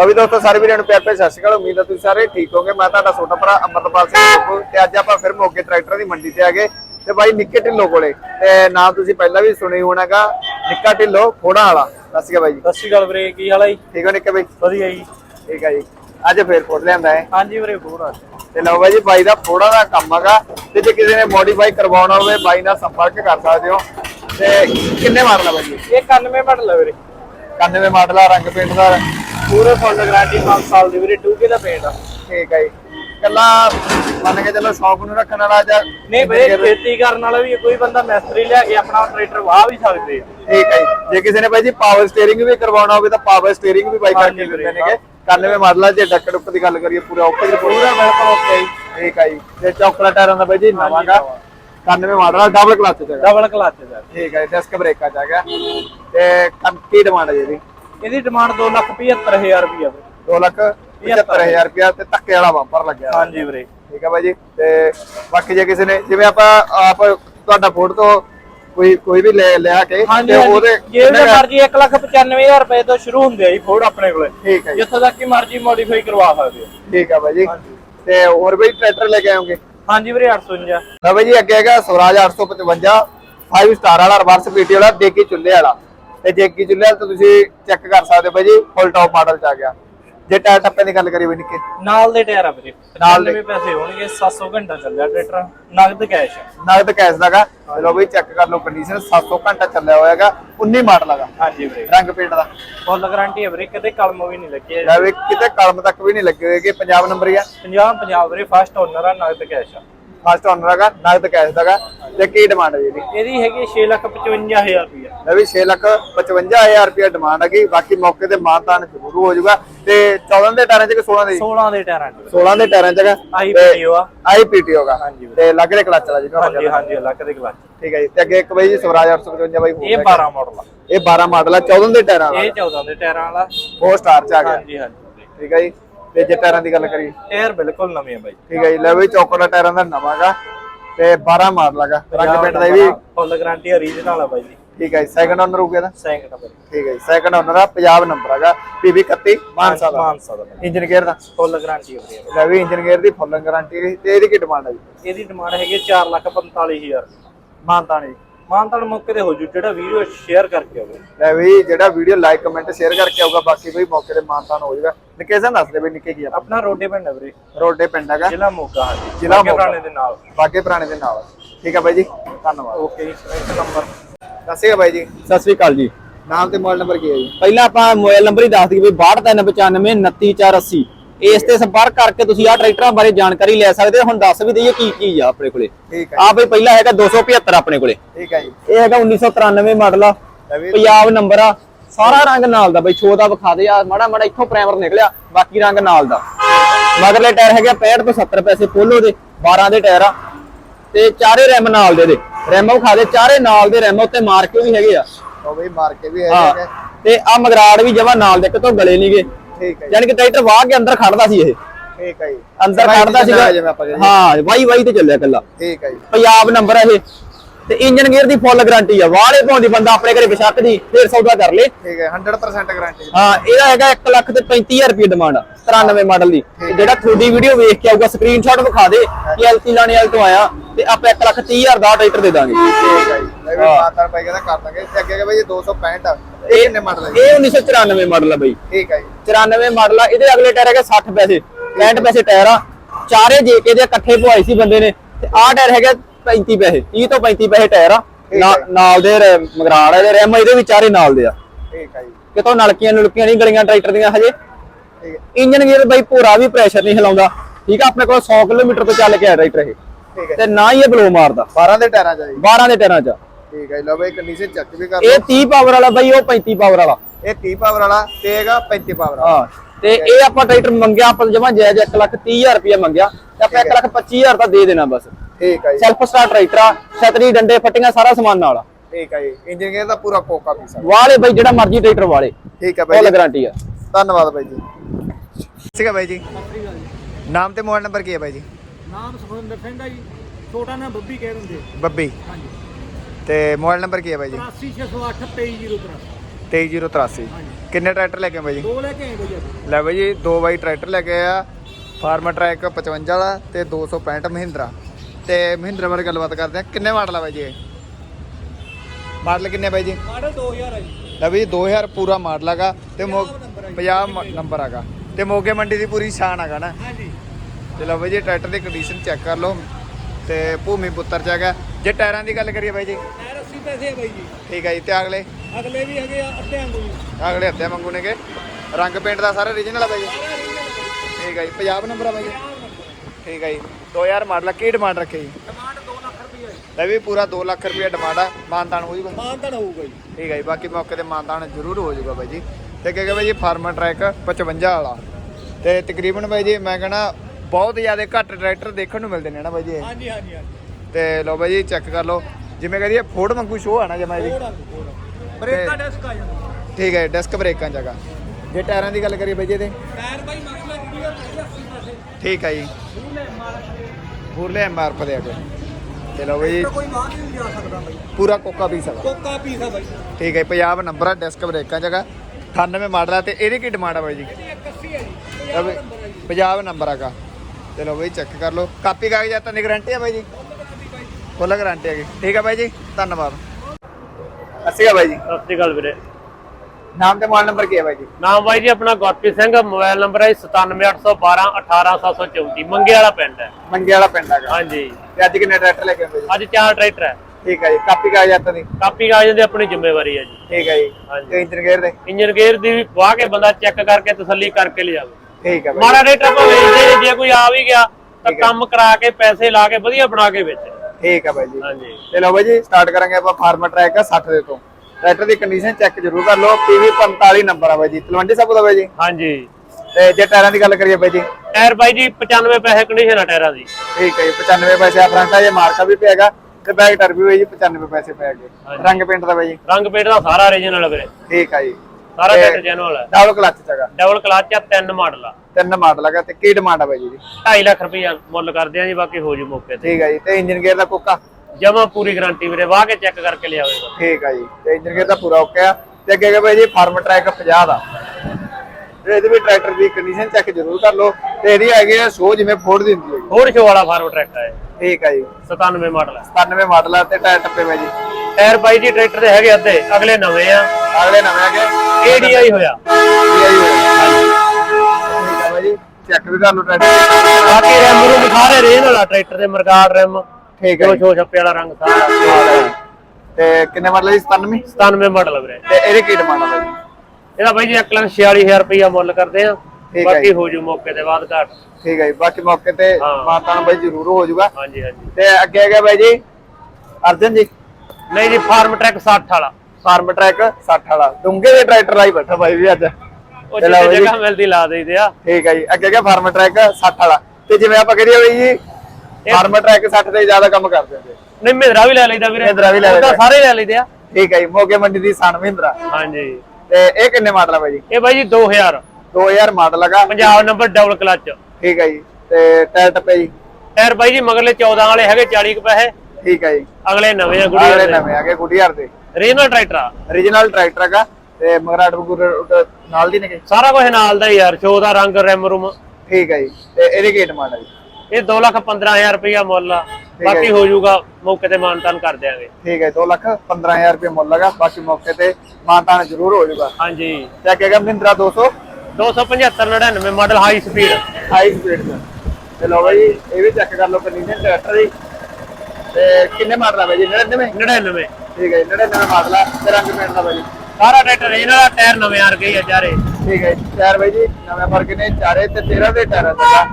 ਲਓ ਵੀ ਦੋਸਤੋ ਸਾਰੇ ਵੀਰਾਂ ਨੂੰ ਪਿਆਰ ਭਰੀ ਸਤਿ ਸ਼੍ਰੀ ਅਕਾਲ। ਉਮੀਦ ਹੈ ਤੁਸੀਂ ਸਾਰੇ ਠੀਕ ਹੋਗੇ ਮੈਂ ਤੁਹਾਡਾ ਛੋਟਾ ਭਰਾ ਅਮਰਤਪਾਲ ਸਿੰਘ ਬੱਬੂ ਤੇ ਅੱਜ ਆਪਾਂ ਫਿਰ ਮੋਗੇ ਟਰੈਕਟਰਾਂ ਦੀ ਮੰਡੀ ਤੇ ਆ ਗਏ ਤੇ ਬਾਈ ਨਿੱਕੇ ਢਿੱਲੋਂ ਕੋਲੇ। ਤੇ ਨਾਮ ਤੁਸੀਂ ਪਹਿਲਾਂ ਵੀ ਸੁਣੀ ਹੋਣਾਗਾ ਨਿੱਕਾ ਢਿੱਲੋਂ ਫੋੜਾ ਵਾਲਾ। ਸਤਿ ਸ਼੍ਰੀ ਅਕਾਲ ਬਾਈ ਜੀ। ਸਤਿ ਸ਼੍ਰੀ ਅਕਾਲ ਵੀਰੇ ਕੀ ਹਾਲ ਹੈ ਜੀ? ਠੀਕ ਹੋ ਨਿੱਕੇ ਬਾਈ? ਵਧੀਆ ਜੀ। ਠੀਕ ਹੈ ਜੀ। ਅੱਜ ਫੇਰ ਫੋੜ ਲਿਆਂਦਾ ਹੈ ਹਾਂਜੀ ਵੀਰੇ ਪੂਰਾ ਤੇ ਲਓ ਬਾਈ ਜੀ ਬਾਈ ਦਾ ਫੋੜਾ ਦਾ ਕੰਮ ਹੈਗਾ। ਤੇ ਜੇ ਕਿਸੇ ਨੇ ਮੋਡੀਫਾਈ ਕਰਵਾਉਣਾ ਹੋਵੇ ਬਾਈ ਨਾਲ ਸੰਪਰਕ ਕਰ ਸਕਦੇ ਹੋ। ਤੇ ਕਿੰਨੇ ਮਾਡਲ ਆ ਬਾਈ ਜੀ? ਇਹ 91 ਮਾਡਲ ਹੈ ਵੀਰੇ। 91 ਮਾਡਲ ਆ ਰੰਗ ਪੇਂਟ ਦਾ। ਪੂਰੇ ਫੁੱਲ ਗਾਰੰਟੀ 5 ਸਾਲ ਦੀ ਵੀਰੇ 2K ਦਾ ਪੇਂਟ ਆ। ਠੀਕ ਹੈ ਜੀ। ਕੱਲਾ ਮੰਨ ਕੇ ਚੱਲੋ ਸ਼ੌਪ ਨੂੰ ਰੱਖਣ ਵਾਲਾ ਜਾਂ ਨਹੀਂ ਵੀਰੇ ਖੇਤੀ ਕਰਨ ਵਾਲਾ ਵੀ ਕੋਈ ਬੰਦਾ ਮਿਸਤਰੀ ਲਿਆ ਕੇ ਆਪਣਾ ਟਰੈਕਟਰ ਵਾਹ ਵੀ ਸਕਦੇ ਆ। ਠੀਕ ਹੈ ਜੀ। ਜੇ ਕਿਸੇ ਨੇ ਬਾਈ ਜੀ ਪਾਵਰ ਸਟੀਅਰਿੰਗ ਵੀ ਕਰਵਾਉਣਾ ਹੋਵੇ ਤਾਂ ਪਾਵਰ ਸਟੀਅਰਿੰਗ ਵੀ ਬਾਈ ਕਰਕੇ ਦਿੰਦੇ ਨੇਗੇ। 91 ਮਾਡਲ ਆ ਜੇ ਡੱਕ ਡੁੱਕ ਦੀ ਗੱਲ ਕਰੀਏ ਪੂਰਾ ਓਕੇ ਪੂਰਾ ਬਿਲਕੁਲ ਓਕੇ ਠੀਕ ਹੈ ਜੀ। ਤੇ ਚੌਕਲੇਟ ਟਾਇਰਾਂ ਦਾ ਬਾਈ ਜੀ ਨਵਾਂਗਾ 91 ਮਾਡਲ ਆ ਡਬਲ ਕਲਚ ਹੈਗਾ। ਡਬਲ ਕਲਚ ਦਾ ਠੀਕ ਹੈ ਡਿਸਕ ਬ੍ਰੇਕਾਂ ਚ ਹੈਗਾ। ਤੇ ਕੰ- ਕੀ ਡਿਮਾਂਡ ਹੈ ਜੀ ਇਹਦੀ ਡਿਮਾਂਡ 275000 ਰੁਪਏ ਵੀਰੇ 2 ਲੱਖ 75000 ਰੁਪਇਆ ਤੇ ਧੱਕੇ ਵਾਲਾ ਬੰਪਰ ਲੱਗਿਆ। ਹਾਂਜੀ ਵੀਰੇ। ਠੀਕ ਹੈ ਬਾਈ ਜੀ ਤੇ ਬਾਕੀ ਜੇ ਕਿਸੇ ਨੇ ਜਿਵੇਂ ਆਪਾਂ ਆਪ ਤੁਹਾਡਾ ਫੋਟੋ ਤੋਂ ਕੋਈ ਕੋਈ ਵੀ ਲੈ ਲਿਆ ਕੇ ਤੇ ਉਹਦੇ ਜੇ ਕਿੰਨੇ ਕੁ- ਮਰਜ਼ੀ 195000 ਰੁਪਏ ਤੋਂ ਸ਼ੁਰੂ ਹੁੰਦੇ ਆ ਜੀ ਫੋਰਡ ਆਪਣੇ ਕੋਲੇ। ਠੀਕ ਹੈ ਜਿੱਥੋਂ ਤੱਕ ਕਿ ਮਰਜ਼ੀ ਮੋਡੀਫਾਈ ਕਰਵਾ ਸਕਦੇ ਹੋ ਠੀਕ ਹੈ ਬਾਈ ਜੀ। ਤੇ ਹੋਰ ਵੀ ਟਰੈਕਟਰ ਲੈ ਕੇ ਆਉਂਗੇ ਹਾਂਜੀ ਵੀਰੇ 849 ਤਾਂ ਬਾਈ ਜੀ ਅੱਗੇ ਹੈਗਾ ਸਵਰਾਜ 855 5 ਸਟਾਰ ਵਾਲਾ ਰਿਵਰਸ ਪੀਟੀ ਵਾਲਾ ਦੇਗੀ ਚੁੱਲ੍ਹੇ ਵਾਲਾ। ਤੇ ਜੇਗੀ ਚੁੱਲ੍ਹੇ ਤਾਂ ਤੁਸੀਂ ਚੈੱਕ ਕਰ ਸਕਦੇ ਹੋ ਬਾਈ ਜੀ ਫੁੱਲ ਟੌਪ ਮਾਡਲ ਚ ਆ ਗਿਆ। ਜੇ ਟਾਇਰ ਟੱਪੇ ਦੀ ਗੱਲ ਕਰੀਏ ਵੀ ਨਿੱਕੇ। ਨਾਲ ਦੇ ਟਾਇਰ ਆ ਵੀਰੇ। ਨਾਲ ਦੇ। 95 ਪੈਸੇ ਹੋਣਗੇ 700 ਘੰਟਾ ਚੱਲਿਆ ਟਰੈਕਟਰ। ਨਗਦ ਕੈਸ਼ ਨਗਦ ਕੈਸ਼ ਦਾਗਾ ਚਲੋ ਬਈ ਚੈੱਕ ਕਰ ਲਓ ਕੰਡੀਸ਼ਨ 700 ਘੰਟਾ ਚੱਲਿਆ ਹੋਇਆਗਾ 19 ਮਾਡਲ ਹੈਗਾ ਹਾਂਜੀ ਵੀਰੇ। ਰੰਗ ਪੇਂਟ ਦਾ। ਫੁੱਲ ਗਾਰੰਟੀ ਹੈ ਵੀਰੇ ਕਿਤੇ ਕਲਮ ਵੀ ਨਹੀਂ ਲੱਗੀ। ਲੈ ਵੀ ਕਿਤੇ ਕਲਮ ਤੱਕ ਵੀ ਨਹੀਂ ਲੱਗੇ ਹੋਏਗੇ ਪੰਜਾਬ ਨੰਬਰ ਹੀ ਆ। 50 ਪੰਜਾਬ ਵੀਰੇ ਫਸਟ ਓਨਰ ਆ ਨਗਦ ਕੈਸ਼ ਆ। ਫਸਟ ਓਨਰ ਹੈਗਾ ਨਗਦ ਕੈਸ਼ ਦਾਗਾ ਤੇ ਕੀ ਡਿਮਾਂਡ ਹੈ ਜੀ ਇਹਦੀ? ਇਹਦੀ ਹੈਗੀ 655000 ਰੁਪਏ ਲੈ ਵੀ 6 ਲੱਖ 55000 ਰੁਪਏ ਡਿਮਾਂਡ ਹੈਗੀ ਬਾਕੀ ਮੌਕੇ ਤੇ ਮਾਨਤਾਨ ਜ਼ਰੂਰ ਹੋ ਜਾਊਗਾ। ਤੇ 14 ਦੇ ਟਾਇਰਾਂ ਚ ਕਿ 16 ਦੇ? 16 ਦੇ ਟਾਇਰਾਂ ਚ। 16 ਦੇ ਟਾਇਰਾਂ ਚ ਹੈਗਾ। ਆਈ ਵੀਡੀਓ ਆ। ਆਈਪੀਟੀ ਹੋਗਾ। ਹਾਂਜੀ। ਤੇ ਲੱਗ ਰਿਹਾ ਕਲਚ ਵਾਲਾ ਆਪਾਂ ਹਾਂਜੀ ਹਾਂਜੀ ਅਲੱਗ ਦੇ ਕਲਚ ਠੀਕ ਹੈ ਜੀ। ਤੇ ਅੱਗੇ ਇੱਕ ਬਾਈ ਜੀ ਸਵਰਾਜ 855 ਬਾਈ ਇਹ ਹੈਗਾ। 12 ਮਾਡਲ ਆ। ਇਹ 12 ਮਾਡਲ ਆ 14 ਦੇ ਟਾਇਰਾਂ ਵਾਲਾ। ਇਹ 14 ਦੇ ਟਾਇਰਾਂ ਵਾਲਾ। 4 ਸਟਾਰ ਚ ਆ ਗਿਆ। ਹਾਂਜੀ ਹਾਂਜੀ। ਠੀਕ ਹੈ ਜੀ। ਤੇ ਜੇ ਟਾਇਰਾਂ ਦੀ ਗੱਲ ਕਰੀਏ। ਟਾਇਰ ਬਿਲਕੁਲ ਨਵੇਂ ਆ ਬਾਈ। ਠੀਕ ਹੈ ਜੀ ਲੈ ਬਈ ਚੌਕੜਾ ਟਾਇਰਾਂ ਦਾ ਨਵਾਂਗਾ ਤੇ 12 ਮਾਡਲ ਹੈਗਾ ਰੰਗ ਪਿੰਡ ਦਾ ਵੀ। ਫੁੱਲ ਗਾਰੰਟੀ ਓਰੀਜਨਲ ਆ ਬਾਈ ਜੀ। ਠੀਕ ਹੈ ਸੈਕੰਡ ਓਨਰ ਹੋ ਗਿਆ ਨਾ ਸੈਕਿੰਡ ਨੰਬਰ ਠੀਕ ਹੈ ਸੈਕੰਡ ਓਨਰ ਆ ਪੰਜਾਬ ਨੰਬਰ ਹੈਗਾ ਪੀਵੀ 31 ਮਾਨਸਾ ਦਾ। ਮਾਨਸਾ ਦਾ ਇੰਜਨ ਗੇਅਰ ਦਾ? ਫੁੱਲ ਗਾਰੰਟੀ ਹੋ ਵੀਰੇ ਲੈ ਵੀ ਇੰਜਨ ਗੇਅਰ ਦੀ ਫੁੱਲ ਗਾਰੰਟੀ ਤੇ ਇਹਦੀ ਕੀ ਡਿਮਾਂਡ ਹੈ ਜੀ? ਇਹਦੀ ਡਿਮਾਂਡ ਹੈਗੀ 445000 ਮਾਨਤਾਣੀ। ਮਾਨਤਾਨ ਮੌਕੇ ਤੇ ਹੋ ਜੂ ਜਿਹੜਾ ਵੀਡੀਓ ਸ਼ੇਅਰ ਕਰਕੇ ਆਵੇ ਲੈ ਵੀ ਜਿਹੜਾ ਵੀਡੀਓ ਲਾਈਕ ਕਮੈਂਟ ਸ਼ੇਅਰ ਕਰਕੇ ਆਊਗਾ ਬਾਕੀ ਬਈ ਮੌਕੇ ਤੇ ਮਾਨਤਾਨ ਹੋ ਜਾਊਗਾ ਲੋਕੇਸ਼ਨ ਦੱਸ ਦੇ ਬਈ ਨਿੱਕੇ ਕੀ ਆ? ਆਪਣਾ ਰੋਡੇ ਪਿੰਡ ਹੈ ਵੀਰੇ। ਰੋਡੇ ਪਿੰਡ ਹੈਗਾ। ਜ਼ਿਲ੍ਹਾ ਮੋਗਾ ਹਾਂਜੀ। ਜ਼ਿਲ੍ਹਾ ਮੋਗਾ। ਪੁਰਾਣੇ ਦੇ ਨਾਲ। ਬਾਗੇ ਪੁਰਾਣੇ ਦੇ ਨਾਲ। ਠੀਕ ਹੈ ਬਾਈ ਜੀ ਧੰਨਵਾਦ। ਓਕੇ ਜੀ ਇੱਕ ਨੰਬਰ। ਅਕਾਲ ਬਾਈ ਜੀ। ਸਤਿ ਸ੍ਰੀ ਅਕਾਲ ਜੀ। ਨਾਮ ਤੇ ਮੋਬਾਈਲ ਨੰਬਰ ਕੀ ਹੈ ਜੀ? ਪਹਿਲਾਂ ਆਪਾਂ ਮੋਬਾਈਲ ਨੰਬਰ ਹੀ ਦੱਸ ਦਈਏ ਵੀ 6295 29480 ਇਸ ਤੇ ਸੰਪਰਕ ਕਰਕੇ ਤੁਸੀਂ ਆਹ ਟਰੈਕਟਰਾਂ ਬਾਰੇ ਜਾਣਕਾਰੀ ਲੈ ਸਕਦੇ ਹੁਣ ਦੱਸ ਵੀ ਦਈਏ ਕੀ ਕੀ ਆ ਆਪਣੇ ਕੋਲੇ। ਠੀਕ ਆ ਬਈ ਪਹਿਲਾ ਹੈਗਾ 275 ਆਪਣੇ ਕੋਲੇ। ਠੀਕ ਜੀ। ਇਹ ਹੈਗਾ 1993 ਮਾਡਲ ਆ। ਪੰਜਾਬ ਨੰਬਰ ਆ। ਸਾਰਾ ਰੰਗ ਨਾਲ ਦਾ ਬਈ ਛੋ ਦਾ ਵਿਖਾ ਦੇ ਆ। ਮਾੜਾ ਮਾੜਾ ਇੱਥੋਂ ਪ੍ਰਾਈਮਰ ਨਿਕਲਿਆ ਬਾਕੀ ਰੰਗ ਨਾਲ ਦਾ। ਮਗਰਲੇ ਟਾਇਰ ਹੈਗੇ 65 ਤੋਂ 70 ਪੈਸੇ ਫੁੱਲ ਉਹਦੇ 12 ਦੇ ਟਾਇਰ ਆ। ਤੇ ਚਾਰੇ ਰਿਮ ਨਾਲ ਦੇ ਦੇ। ਰਿਮ ਵਿਖਾ ਦੇ ਚਾਰੇ ਨਾਲ ਦੇ ਰਿਮ ਉੱਤੇ ਮਾਰ ਕੇ ਵੀ ਹੈਗੇ ਆ। ਉਹ ਬਈ ਮਾਰ ਕੇ ਵੀ ਹੈਗੇ ਤੇ ਆ ਮਗਰਾੜ ਵੀ ਜਮਾ ਨਾਲ ਦੇ ਕਿਤੋਂ ਗਲੇ ਨਹੀਂਗੇ ਠੀਕ ਹੈ ਜੀ। ਯਾਨੀ ਕਿ ਟਰੈਕਟਰ ਵਾਹ ਕੇ ਅੰਦਰ ਖੜਦਾ ਸੀ ਇਹ। ਠੀਕ ਹੈ ਜੀ। ਅੰਦਰ ਖੜਦਾ ਜਿਵੇਂ ਸੀਗਾ। ਜਿਵੇਂ ਆਪਾਂ ਕਹਿੰਦੇ ਹਾਂ ਵਾਈ ਵਾਈ ਤੇ ਚੱਲਿਆ ਕੱਲਾ ਠੀਕ ਹੈ ਜੀ। ਪੰਜਾਬ ਨੰਬਰ ਹੈ ਇਹ। ਤੇ ਇੰਜਨ ਗੇਅਰ ਦੀ ਫੁੱਲ ਗਾਰੰਟੀ ਆ। ਵਾਲੇ ਪਾਉਂਦੀ ਬੰਦਾ ਆਪਣੇ ਘਰੇ ਬਿਸ਼ੱਕ ਦੀ ਫੇਰ ਸੌਦਾ ਕਰ ਲੇ। ਠੀਕ ਹੈ 100% ਗਾਰੰਟੀ ਹਾਂ ਇਹਦਾ ਹੈਗਾ 1 ਲੱਖ ਤੇ 35000 ਰੁਪਏ ਡਿਮਾਂਡ 93 ਮਾਡਲ ਦੀ। ਤੇ ਜਿਹੜਾ ਤੁਹਾਡੀ ਵੀਡੀਓ ਵੇਖ ਕੇ ਆਊਗਾ ਸਕਰੀਨਸ਼ਾਟ ਵਿਖਾ ਦੇ ਕਿ ਐਲਟੀ ਲਾਣੇ ਵਾਲ ਤੋਂ ਆਇਆ। ਤੇ ਆਪਾਂ 1 ਲੱਖ 30000 ਦਾ ਟਰੈਕਟਰ ਦੇ ਦਾਂਗੇ। ਠੀਕ ਹੈ ਜੀ। ਲੈ ਵੀ ਹਾਂ। ਪੈ ਕਹਿੰਦਾ ਕਰ ਦਾਂਗੇ। ਤੇ ਅੱਗੇ ਹੈਗਾ ਬਈ ਇਹ 265 ਇਹ ਕਿੰਨੇ ਮਾਡਲ ਹੈ ਜੀ? ਇਹ 1994 ਮਾਡਲ ਆ ਬਈ। ਠੀਕ ਹੈ ਜੀ। 94 ਮਾਡਲ ਆ। ਇਹਦੇ ਅਗਲੇ ਟਾਇਰ ਹੈਗੇ 60 ਪੈਸੇ 65 ਪੈਸੇ ਟਾਇਰ ਆ। ਚਾਰੇ ਜੇਕੇ ਦੇ ਇਕੱਠੇ ਪਵਾਏ ਸੀ ਬੰਦੇ ਨੇ। ਤੇ ਆਹ ਟਾਇਰ ਹੈਗਾ 35 ਪੈਸੇ 30 ਤੋਂ 35 ਪੈਸੇ ਟਾਇਰ ਆ। ਠੀਕ ਨਾ- ਹੈ। ਨਾਲ ਦੇ ਰ- ਮਗਰਾੜ ਇਹਦੇ ਰਿਮ ਇਹਦੇ ਵੀ ਚਾਰੇ ਨਾਲ ਦੇ ਆ। ਠੀਕ ਹੈ ਜੀ। ਕਿਤੋਂ ਨਲਕੀਆਂ ਨੁਲਕੀਆਂ ਨਹੀਂ ਗਲੀਆਂ ਟਰੈਕਟਰ ਦੀਆਂ ਹਜੇ। ਠੀਕ ਹੈ ਇੰਜਨ ਗੇਅਰ ਬਈ ਪੂਰਾ ਵੀ ਪ੍ਰੈਸ਼ਰ ਨਹੀਂ ਹਿਲਾਉਂਦਾ। ਠੀਕ ਆ ਆਪਣੇ ਕੋਲ 100 ਕਿਲੋਮੀਟਰ ਤੋਂ ਚੱਲ ਕੇ ਆ ਟਰੈਕਟਰ ਇਹ। ਠੀਕ ਹੈ ਤੇ ਨਾ ਹੀ ਇਹ ਬਲੋ ਮਾਰਦਾ। 12 ਦੇ ਟਾਇਰਾਂ ਚ ਆ ਜੀ। 12 ਦੇ ਟਾਇਰਾਂ 'ਚ ਠੀਕ ਹੈ ਲਓ ਬਈ ਕੰਡੀਸ਼ਨ ਚੈੱਕ ਵੀ ਕਰ ਇਹ ਲਓ। 30 ਪਾਵਰ ਵਾਲਾ ਬਈ ਉਹ 35 ਪਾਵਰ ਵਾਲਾ। ਇਹ 30 ਪਾਵਰ ਵਾਲਾ ਤੇ ਹੈਗਾ 35 ਪਾਵਰ ਵਾਲਾ। ਹਾਂ ਤੇ ਇਹ ਆਪਾਂ ਟਰੈਕਟਰ ਮੰਗਿਆ ਆਪਾਂ ਜਮਾ ਜਾਇਜ਼ 1 ਲੱਖ 30000 ਰੁਪਏ ਮੰਗਿਆ ਤੇ ਆਪਾਂ 1 ਲੱਖ 25000 ਦਾ ਦੇ ਦੇਣਾ ਬਸ। ਠੀਕ ਹੈ ਜੀ। ਸੈਲਫ ਸਟਾਰਟ ਟਰੈਕਟਰ ਆ ਛਤਰੀ ਡੰਡੇ ਫੱਟੀਆਂ ਸਾਰਾ ਸਮਾਨ ਨਾਲ ਆ। ਠੀਕ ਹੈ ਜੀ। ਇੰਜਨ ਗੇਅਰ ਦਾ ਪੂਰਾ ਕੋਕਾ ਪੀਸ ਵਾਲੇ ਬਈ ਜਿਹੜਾ ਮਰਜ਼ੀ ਟਰੈਕਟਰ ਵਾਲੇ। ਠੀਕ ਹੈ ਬਾਈ ਫੁੱਲ ਗਾਰੰਟੀ ਆ। ਧੰਨਵਾਦ ਬਾਈ ਜੀ। ਠੀਕ ਹੈ ਬਾਈ ਜੀ। ਨਾਮ ਤੇ ਮੋਬਾਈਲ ਨੰਬਰ ਕੀ ਹੈ ਬਾਈ ਜੀ? ਨਾਮ ਸੁਖਵਿੰਦਰ ਸਿੰਘ ਆ ਜੀ। ਛੋਟਾ ਨਾਮ ਬੱਬੀ ਕਹਿ ਦਿੰਦੇ ਬੱਬੀ। ਹਾਂਜੀ। ਤੇ ਮੋਬਾਈਲ ਨੰਬਰ ਕੀ ਹੈ ਬਾਈ ਜੀ? 83608 23083 23083 ਹਾਂਜੀ। ਕਿੰਨੇ ਟਰੈਕਟਰ ਲੈ ਕੇ ਆਏ ਬਾਈ ਜੀ? ਦੋ ਲੈ ਕੇ ਆਏ ਬਈ ਅਸੀਂ। ਲੈ ਬਾਈ ਜੀ ਦੋ ਬਾਈ ਟਰੈਕਟਰ ਲੈ ਕੇ ਆਏ ਆ। ਫਾਰਮਰ ਟਰੈਕ 55 ਵਾਲਾ ਤੇ 265 ਮਹਿੰਦਰਾ। ਤੇ ਮਹਿੰਦਰਾ ਬਾਰੇ ਗੱਲਬਾਤ ਕਰਦੇ ਆ। ਕਿੰਨੇ ਮਾਡਲ ਆ ਬਾਈ ਜੀ ਮਾਡਲ ਕਿੰਨੇ ਬਾਈ ਜੀ? ਮਾਡਲ 2000 ਹੈ ਜੀ। ਲੈ ਬਾਈ ਜੀ 2000 ਪੂਰਾ ਮਾਡਲ ਹੈਗਾ। ਤੇ ਮੋ- ਨੰਬਰ ਹੈ ਜੀ। 50 ਮ- ਨੰਬਰ ਹੈਗਾ। ਤੇ ਮੋਗੇ ਮੰਡੀ ਦੀ ਪੂਰੀ ਸ਼ਾਨ ਹੈਗਾ ਨਾ। ਹਾਂਜੀ। ਤੇ ਲਓ ਬਾਈ ਜੀ ਟਰੈਕਟਰ ਦੀ ਕੰਡੀਸ਼ਨ ਚੈੱਕ ਕਰ ਲਓ ਤੇ ਭੂਮੀ ਪੁੱਤਰ ਚ ਹੈਗਾ ਜੇ ਟਾਇਰਾਂ ਦੀ ਗੱਲ ਕਰੀਏ ਬਾਈ ਜੀ। ਟਾਇਰ 80 ਪੈਸੇ ਆ ਬਾਈ ਜੀ। ਠੀਕ ਹੈ ਜੀ ਤੇ ਅਗਲੇ? ਅਗਲੇ ਵੀ ਹੈਗੇ ਆ ਅੱਧੇ ਵਾਂਗੂ ਅਗਲੇ ਹੱਥੇ ਮੰਗੂ ਨੇਗੇ। ਰੰਗ ਪੇਂਟ ਦਾ ਸਾਰਾ ਓਰੀਜਨਲ ਆ ਬਾਈ ਜੀ। ਠੀਕ ਹੈ ਜੀ 50 ਨੰਬਰ ਆ ਬਾਈ ਜੀ। ਠੀਕ ਹੈ ਜੀ 2000 ਮਾਡਲ ਕੀ ਡਿਮਾਂਡ ਰੱਖੇ ਜੀ? ਡਿਮਾਂਡ 2 ਲੱਖ ਰੁਪਏ ਹੈ ਲੈ ਵੀ ਪੂਰਾ 2 ਲੱਖ ਰੁਪਏ ਡਿਮਾਂਡ ਆ ਮਾਨਤਾਨ ਹੋ ਜੂਗਾ ਮਾਨਤਨ ਹੋਊਗਾ ਜੀ। ਠੀਕ ਹੈ ਜੀ ਬਾਕੀ ਮੌਕੇ ਤੇ ਮਾਨਤਾਨ ਜ਼ਰੂਰ ਹੋ ਜਾਊਗਾ ਬਾਈ ਜੀ। ਤੇ ਕਹੇਗਾ ਬਾਈ ਜੀ ਫਾਰਮਰ ਟਰੈਕ 55 ਵਾਲਾ। ਤੇ ਤਕਰੀਬਨ ਬਾਈ ਜੀ ਮੈਂ ਕਹਣਾ ਬਹੁਤ ਜ਼ਿਆਦਾ ਘੱਟ ਟਰੈਕਟਰ ਦੇਖਣ ਨੂੰ ਮਿਲਦੇ ਨੇ ਨਾ ਬਾਈ ਜੀ। ਹਾਂਜੀ ਹਾਂਜੀ ਹਾਂਜੀ। ਤੇ ਲਓ ਬਾਈ ਜੀ ਚੈੱਕ ਕਰ ਲਓ। ਜਿਵੇਂ ਕਹਦੀਏ ਫੋਰਡ ਵਾਂਗੂ ਸ਼ੋਅ ਆ ਨਾ ਜਮਾ ਜੀ। ਬ੍ਰੇਕਾਂ ਡਿਸਕ ਆ ਜਾਂਦਾ। ਠੀਕ ਹੈ ਡਿਸਕ ਬ੍ਰੇਕਾਂ ਜਗ੍ਹਾ। ਜੇ ਟਾਇਰਾਂ ਦੀ ਗੱਲ ਕਰੀਏ ਬਾਈ ਜੀ ਇਹਦੇ। ਟਾਇਰ ਬਾਈ ਮਗਰ ਲੱਗੀ ਆ 80 ਪੈਸੇ। ਠੀਕ ਹੈ ਜੀ ਪੂਰਲੇ ਐਮਆਰਐਫ ਦੇ ਅੱਗੇ। ਤੇ ਲਓ ਬਾਈ ਜੀ। ਕੋਈ ਮਾਰ ਨਹੀਂ ਜਾ ਸਕਦਾ ਬਾਈ। ਪੂਰਾ ਕੋਕਾ ਪੀਸ ਹੈਗਾ ਕੋਕਾ ਪੀਸ ਆ ਬਾਈ। ਠੀਕ ਹੈ 50 ਨੰਬਰ ਆ ਡਿਸਕ ਬ੍ਰੇਕਾਂ ਜਗ੍ਹਾ। 98 ਮਾਡਲ ਆ ਤੇ ਇਹਦੀ ਕੀ ਡਿਮਾਂਡ ਆ ਬਾਈ ਜੀ? ਇਹਦੀ 81 ਹੈ ਜੀ 50 ਨੰਬਰ ਆਗਾ ਚਲੋ ਬਾਈ ਚੈੱਕ ਕਰ ਲਓ। ਕਾਪੀ ਕਾਗਜ਼ਾਤਾਂ ਦੀ ਗਾਰੰਟੀ ਆ ਬਾਈ ਜੀ? ਫੁੱਲ ਗਾਰੰਟੀ ਹੈਗੀ ਠੀਕ ਹੈ ਬਾਈ ਜੀ? ਧੰਨਵਾਦ। ਅੱਛਾ ਬਾਈ ਜੀ। ਸਤਿ ਸ਼੍ਰੀ ਅਕਾਲ ਵੀਰੇ। ਨਾਮ ਤੇ ਮੋਬਾਈਲ ਨੰਬਰ ਕੀ ਹੈ ਬਾਈ ਜੀ? ਨਾਮ ਬਾਈ ਜੀ ਆਪਣਾ ਗੁਰਪ੍ਰੀਤ ਸਿੰਘ ਮੋਬਾਈਲ ਨੰਬਰ ਹੈ 97812 18734 ਮੰਗੇ ਵਾਲਾ ਪਿੰਡ ਹੈ। ਮੰਗੇ ਵਾਲਾ ਪਿੰਡ ਹੈਗਾ। ਹਾਂਜੀ। ਤੇ ਅੱਜ ਕਿੰਨੇ ਟਰੈਕਟਰ ਲੈ ਕੇ ਆਏ ਬਾਈ ਜੀ? ਅੱਜ ਚਾਰ ਟਰੈਕਟਰ ਹੈ। ਠੀਕ ਹੈ ਜੀ। ਕਾਪੀ ਕਾਗਜ਼ਾਤਾਂ ਦੀ? ਕਾਪੀ ਕਾਗਜ਼ਾਂ ਦੀ ਆਪਣੀ ਜ਼ਿੰਮੇਵਾਰੀ ਹੈ ਜੀ। ਠੀਕ ਹੈ ਜੀ। ਹਾਂਜੀ। ਤੇ ਇੰਜਨ ਗੇਅਰ ਦੇ? ਇੰਜਨ ਗੇਅਰ ਦੀ ਵੀ ਵਾਹ ਕੇ ਬੰਦਾ ਚੈੱਕ ਕਰਕੇ ਤਸੱਲੀ ਕਰਕੇ ਲਿਜਾਵੇ। ਠੀਕ ਹੈ ਮਾੜਾ ਰੇਟ ਆਪਾਂ ਵੇਚਦੇ ਆ ਵੀ ਗਿਆ ਤਾਂ। ਕੰਮ ਕਰਾ ਕੇ ਪੈਸੇ ਲਾ ਕੇ ਵਧੀਆ ਬਣਾ ਕੇ ਵੇਚੇ ਠੀਕ ਹੈ ਬਾਈ ਜੀ। ਹਾਂਜੀ। ਤੇ ਲਓ ਬਾਈ ਜੀ ਸਟਾਰਟ ਕਰਾਂਗੇ ਆਪਾਂ ਫਾਰਮਰ ਟਰੈਕ 60 ਦੇ ਤੋਂ। ਟਰੈਕਟਰ ਦੀ ਕੰਡੀਸ਼ਨ ਚੈੱਕ ਜ਼ਰੂਰ ਕਰ ਲਓ PV 45 ਨੰਬਰ ਆ ਬਾਈ ਜੀ। ਤਲਵੰਡੀ ਸਾਹਿਬ ਦਾ ਬਾਈ ਜੀ। ਹਾਂਜੀ। ਤੇ ਜੇ ਟਾਇਰਾਂ ਦੀ ਗੱਲ ਕਰੀਏ ਬਾਈ ਜੀ। ਟਾਇਰ ਬਾਈ ਜੀ 95 ਪੈਸੇ ਕੰਡੀਸ਼ਨ ਆ ਟਾਇਰਾਂ ਦੀ। ਠੀਕ ਹੈ ਜੀ 95 ਪੈਸੇ ਆ ਫਰੰਟ ਆ ਜੇ ਮਾਰਕਾ ਵੀ ਪਿਆਗਾ ਤੇ ਬੈਕ ਟਰ ਵੀ ਹੋਈ ਜੀ 95 ਪੈਸੇ ਪੈ ਗਏ। ਹਾਂਜੀ। ਰੰਗ ਪੇਂਟ ਦਾ ਬਾਈ ਜੀ। ਰੰਗ ਪੇਟ ਦਾ ਸਾਰਾ ਓਰੀਜਨਲ ਵੀਰੇ। ਠੀਕ ਆ ਜੀ। ਸਾਰਾ ਟਰੈਕਟਰ ਜੈਨੂਅਲ ਹੈ। ਡਬਲ ਕਲਚ ਹੈਗਾ। ਡਬਲ ਕਲਚ ਆ ਤਿੰਨ ਮਾਡਲ ਆ। ਤਿੰਨ ਮਾਡਲ ਹੈਗਾ ਤੇ ਕੀ ਡਿਮਾਂਡ ਆ ਬਾਈ ਜੀ ਦੀ 2.5 ਲੱਖ ਰੁਪਈਆ ਮੁੱਲ ਕਰਦੇ ਆ ਜੀ ਬਾਕੀ ਹੋ ਜੂ ਮੌਕੇ ਤੇ। ਠੀਕ ਆ ਜੀ ਤੇ ਇੰਜਨ ਗੇਅਰ ਦਾ ਕੋਕਾ ਜਮਾ ਪੂਰੀ ਗਾਰੰਟੀ ਵੀਰੇ ਵਾਹ ਕੇ ਚੈੱਕ ਕਰਕੇ ਲਿਆਵੇਗਾ ਠੀਕ ਆ ਜੀ ਤੇ ਇੰਜਨ ਗੇਅਰ ਦਾ ਪੂਰਾ ਓਕੇ ਆ। ਤੇ ਅੱਗੇ ਹੈਗਾ ਬਾਈ ਜੀ ਫਾਰਮ ਟਰੈਕ 50 ਦਾ। ਇਹਦੇ ਵੀ ਟਰੈਕਟਰ ਦੀ ਕੰਡੀਸ਼ਨ ਚੈੱਕ ਜ਼ਰੂਰ ਕਰ ਲਓ। ਤੇ ਇਹਦੀ ਹੈਗੀ ਆ ਸ਼ੋ ਜਿਵੇਂ ਫੋਰਡ ਦੀ ਹੁੰਦੀ ਹੈਗੀ। ਹੋਰ ਸ਼ੋ ਵਾਲਾ ਫਾਰਮ ਟਰੈਕ ਹੈ ਠੀਕ ਆ ਜੀ। 97 ਮਾਡਲ ਹੈ 97 ਮਾਡਲ ਆ ਤੇ ਟਾਇਰ ਟੱਪੇ ਬਾਈ ਜੀ। ਟਾਇਰ ਬਾਈ ਜੀ ਟਰੈਕਟਰ ਦੇ ਹੈਗੇ ਅੱਧੇ ਅਗਲੇ ਨਵੇਂ ਆ। ਅਗਲੇ ਨਵੇਂ ਹੈਗੇ ਏਡੀਆਈ ਹੋਇਆ। ਠੀਕ ਆ ਬਾਈ ਜੀ ਚੈੱਕ ਵੀ ਕਰ ਲਓ ਟਰੈਕਟਰ। ਬਾਕੀ ਰੈਮ ਨੂੰ ਸਾਰੇ ਰੇਨ ਵਾਲਾ ਟਰੈਕਟਰ ਦੇ ਮਰਗਾੜ ਰੈਮ ਠੀਕ ਹੈ। ਛੋ ਛੱਪੇ ਵਾਲਾ ਰੰਗ ਸਾਰਾ। ਤੇ ਕਿੰਨੇ ਮਾਡਲ ਜੀ? 97 97 ਮਾਡਲ ਆ ਵੀਰੇ। ਤੇ ਇਹਦੇ ਕੀ ਡਿਮਾਂਡ ਆ ਬਾਈ? ਜੀ ਇਹਦਾ ਬਾਈ ਜੀ 146000 ਰੁਪਈਆ ਮੁੱਲ ਕਰਦੇ ਆ। ਬਾਕੀ। ਹੋ ਜੂ ਮੌਕੇ ਤੇ ਬਾਅਦ ਘਾਟ। ਠੀਕ ਹੈ ਜੀ। ਬਾਕੀ ਮੌਕੇ ਤੇ ਹਾਂ। ਮਾਤਾਨ ਬਾਈ ਜ਼ਰੂਰ ਹੋ ਜਾਊਗਾ ਹਾਂਜੀ ਹਾਂਜੀ। ਤੇ ਅੱਗੇ ਹੈਗਾ ਬਾਈ ਜੀ ਅਰਜਨ ਜੀ। ਨਹੀਂ ਜੀ ਫਾਰਮ ਟਰੈਕ 60 ਵਾਲਾ। ਫਾਰਮ ਟਰੈਕ 60 ਵਾਲਾ। ਡੂੰਗੇ ਦੇ ਟਰੈਕਟਰ ਲਾਈ ਬੈਠਾ ਬਾਈ ਵੀ ਅੱਜ। ਉਹ ਤੇ ਲਓ ਜਿੱਥੇ ਜੀ। ਜਗ੍ਹਾ ਮਿਲਦੀ ਲਾ ਦੇਈਦੇ ਆ। ਠੀਕ ਹੈ ਜੀ। ਅੱਗੇ ਹੈਗਾ ਫਾਰਮ ਟਰੈਕ 60 ਵਾਲਾ। ਤੇ ਜਿਵੇਂ ਆਪਾਂ ਕਰੀਏ ਬਾਈ ਜੀ ਫਾਰਮ ਟਰੈਕ 60 ਤੇ ਜ਼ਿਆਦਾ ਕੰਮ ਕਰਦੇ ਹੁੰਦੇ ਨਹੀਂ ਮਹਿੰਦਰਾ ਵੀ ਲੈ ਲਈਦਾ ਵੀਰੇ। ਮਹਿੰਦਰਾ ਵੀ ਲੈ ਲਈਦਾ। ਸਾਰੇ ਲੈ ਲਈਦੇ ਆ। ਠੀਕ ਹੈ ਜੀ। ਮੋਗੇ ਮੰਡੀ ਦੀ ਸਨ ਮਹਿੰਦਰਾ। ਹਾਂਜੀ। ਤੇ ਇਹ ਕਿੰਨੇ ਮਾਡਲ ਆ ਬਾਈ ਜੀ? ਇਹ ਬਾਈ ਜੀ 2000 2000 ਮਾਡਲ ਹੈਗਾ। ਪੰਜਾਬ ਨੰਬਰ ਡਬਲ ਕਲਚ ਠੀਕ ਹੈ ਜੀ। ਤੇ ਟਾਇਰ ਟੱਪੇ ਜੀ? ਟਾਇਰ ਬਾਈ ਜੀ ਮਗਰਲੇ 14 ਵਾਲੇ ਹੈਗੇ 40 ਕੁ ਪੈਸੇ। ਠੀਕ ਹੈ ਜੀ। ਅਗਲੇ ਨਵੇਂ ਆ ਅਗਲੇ ਗੁੜੀ ਨਵੇਂ ਆ ਗਏ ਗੁੱਡੀਆਰ ਦੇ। ਰੀਜਨਲ ਟਰੈਕਟਰ origignal ਟਰੈਕਟਰ ਹੈਗਾ ਤੇ ਮਗਰਾਟ ਵਗੂਰ ਨਾਲ ਦੀ ਨੇ। ਸਾਰਾ ਕੁਝ ਨਾਲ ਦਾ ਯਾਰ ਸ਼ੋ ਦਾ ਰੰਗ ਰਿਮ ਰੂਮ ਠੀਕ ਹੈ ਜੀ। ਤੇ ਇਹਦੇ ਕੀ ਡਿਮਾਂਡ ਹੈ ਜੀ? ਇਹ 2 ਲੱਖ 15000 ਰੁਪਇਆ ਮੁੱਲ ਆ। ਬਾਕੀ। ਹੋ ਜਾਊਗਾ ਮੌਕੇ ਤੇ ਮਾਨਤਾਨ ਕਰ ਦਿਆਂਗੇ। ਠੀਕ ਹੈ 2 ਲੱਖ 15000 ਰੁਪਏ ਮੁੱਲ ਹੈਗਾ। ਬਾਕੀ ਮੌਕੇ ਤੇ ਮਾਨਤਾਨ ਜ਼ਰੂਰ ਹੋ ਜਾਊਗਾ। ਹਾਂਜੀ। ਤੇ ਅੱਗੇ ਹੈਗਾ Mahindra 200 275 99 model high speed high speed ਦਾ। ਤੇ ਲਓ ਬਾਈ ਇਹ ਵੀ ਚੈੱਕ ਕਰ ਲਓ ਕੰਡੀਸ਼ਨ ਟਰੈਕਟਰ ਦੀ ਤੇ ਕਿੰਨੇ ਮਾਡਲ ਆ ਬਾਈ ਜੀ? 99 99 ਠੀਕ ਹੈ ਜੀ 99 ਮਾਡਲ ਆ ਤੇ ਰੰਗ ਪੇਂਟ ਦਾ ਬਾਈ ਜੀ। ਸਾਰਾ ਟਰੈਕਟਰ ਰੀਜਨਲ ਟਾਇਰ ਨਵੇਂ ਆ ਗਏ ਆ ਚਾਰੇ। ਠੀਕ ਹੈ ਜੀ ਟਾਇਰ ਬਾਈ ਜੀ ਨਵੇਂ ਫ਼ਰਕ ਨੇ ਚਾਰੇ ਤੇ 13 ਦੇ ਟਾਇਰ ਦਾ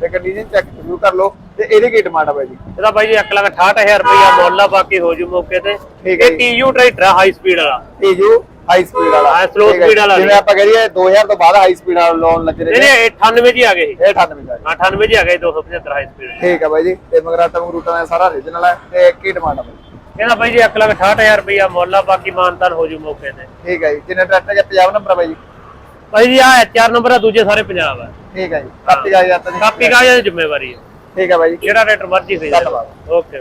ਤੇ ਕੰਡੀਸ਼ਨ ਚੈੱਕ ਜ਼ਰੂਰ ਕਰ ਲਓ ਤੇ ਇਹਦੀ ਕੀ ਡਿਮਾਂਡ ਆ ਬਾਈ ਜੀ? ਇਹਦਾ ਬਾਈ ਜੀ 1 ਲੱਖ 68000 ਰੁਪਇਆ ਮੁੱਲ ਆ ਬਾਕੀ ਹੋ ਜੂ ਮੌਕੇ ਤੇ। ਠੀਕ ਹੈ ਇਹ TU ਟਰੈਕਟਰ ਹਾਈ ਸਪੀਡ ਵਾਲਾ। ਟੀਜੂ ਹਾਈ ਸਪੀਡ ਵਾਲਾ। ਹਾਂ, slow ਠੀਕ ਹੈ, speed ਵਾਲਾ ਜਿਵੇਂ ਨਹੀਂ। ਆਪਾਂ ਕਰੀਏ 2000 ਤੋਂ ਬਾਅਦ ਹਾਈ ਸਪੀਡ ਵਾਲਾ ਲੋਨ ਲੱਗ ਰਹੇ ਨਹੀਂ ਨੇ ਨਹੀਂ 98 ਜੀ ਆ ਗਏ ਇਹ 98 ਦਾ ਜੀ। 98 ਜੀ ਆ ਗਏ 275 ਹਾਈ ਸਪੀਡ ਠੀਕ ਹੈ ਬਾਈ ਜੀ। ਤੇ ਮਗਰਾਟਾ ਮਗਰੂਟਾ ਦਾ ਸਾਰਾ ਰੀਜਨਲ ਹੈ ਤੇ ਕੀ ਡਿਮਾਂਡ ਆ ਬਾਈ? ਇਹਦਾ ਬਾਈ ਜੀ 1 ਲੱਖ 68000 ਰੁਪਇਆ ਮੁੱਲ ਆ ਬਾਕੀ ਮਾਨਤਾਨ ਹੋ ਜੂ ਮੌਕੇ ਤੇ। ਠੀਕ ਹੈ ਜੀ। ਜਿੰਨੇ ਟਰੈਕਟਰ ਦੇ 50 ਨੰਬਰ ਆ ਬਾਈ ਜੀ। ਬਾਈ ਜੀ ਆ ਚਾਰ ਨੰਬਰ ਆ ਦੂਜੇ ਸਾਰੇ ਪੰਜਾਬ ਆ। ਠੀਕ ਹੈ ਜੀ। ਕਾਪੀ ਆ ਕਾਗਜ਼ਾਂ ਦੀ ਜ਼ਿੰਮੇਵਾਰੀ ਹੈ ਠੀਕ ਹੈ ਬਾਈ ਜੀ। ਜਿਹੜਾ ਟਰੈਕਟਰ ਮਰਜ਼ੀ ਖਰੀਦ ਧੰਨਵਾਦ। ਓਕੇ